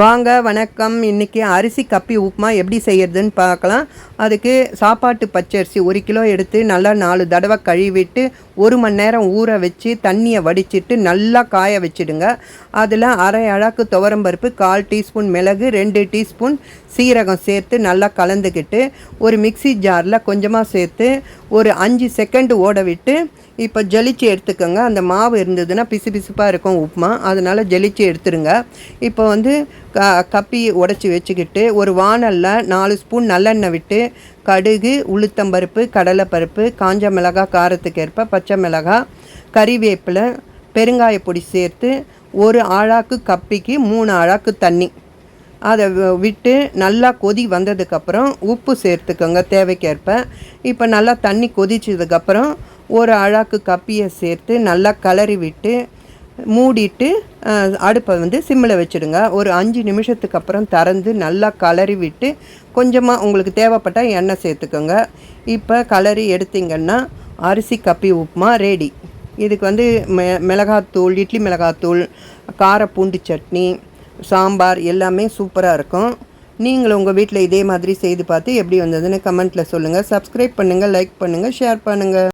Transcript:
வாங்க வணக்கம். இன்றைக்கி அரிசி கப்பி உப்புமா எப்படி செய்யறதுன்னு பார்க்கலாம். அதுக்கு சாப்பாட்டு பச்சரிசி ஒரு கிலோ எடுத்து நல்லா நாலு தடவை கழுவிட்டு ஒரு மணி நேரம் ஊற வச்சு தண்ணியை வடிச்சிட்டு நல்லா காய வச்சிடுங்க. அதில் அரை அழகு துவரம்பருப்பு கால் டீஸ்பூன் மிளகு ரெண்டு டீஸ்பூன் சீரகம் சேர்த்து நல்லா கலந்துக்கிட்டு ஒரு மிக்ஸி ஜாரில் கொஞ்சமாக சேர்த்து ஒரு அஞ்சு செகண்டு ஓட விட்டு இப்போ ஜலிச்சு எடுத்துக்கோங்க. அந்த மாவு இருந்ததுன்னா பிசு பிசுப்பாக இருக்கும் உப்புமா. அதனால் ஜலிச்சு எடுத்துருங்க. இப்போ வந்து க கப்பி உடச்சி வச்சுக்கிட்டு ஒரு வானலில் நாலு ஸ்பூன் நல்லெண்ணெய் விட்டு கடுகு உளுத்தம்பருப்பு கடலைப்பருப்பு காஞ்ச மிளகாய் காரத்துக்கு ஏற்ப பச்சை மிளகாய் கறிவேப்பிலை பெருங்காய பொடி சேர்த்து ஒரு ஆழாக்கு கப்பிக்கு மூணு ஆழாக்கு தண்ணி. அதை விட்டு நல்லா கொதி வந்ததுக்கப்புறம் உப்பு சேர்த்துக்கோங்க தேவைக்கேற்ப. இப்போ நல்லா தண்ணி கொதிச்சதுக்கப்புறம் ஒரு அழாக்கு கப்பியை சேர்த்து நல்லா கலரி விட்டு மூடிட்டு அடுப்பை வந்து சிம்மில் வச்சுடுங்க. ஒரு அஞ்சு நிமிஷத்துக்கு அப்புறம் திறந்து நல்லா கலரி விட்டு கொஞ்சமாக உங்களுக்கு தேவைப்பட்டால் எண்ணெய் சேர்த்துக்கோங்க. இப்போ கலரி எடுத்தீங்கன்னா அரிசி கப்பி உப்புமா ரெடி இதுக்கு வந்து மெ மிளகாத்தூள் இட்லி மிளகாத்தூள் காரப்பூண்டு சட்னி சாம்பார் எல்லாமே சூப்பராக இருக்கும். நீங்களும் உங்கள் வீட்டில் இதே மாதிரி செய்து பார்த்து எப்படி வந்ததுன்னு கமெண்ட்டில் சொல்லுங்கள் சப்ஸ்கிரைப் பண்ணுங்கள் லைக் பண்ணுங்கள் ஷேர் பண்ணுங்கள்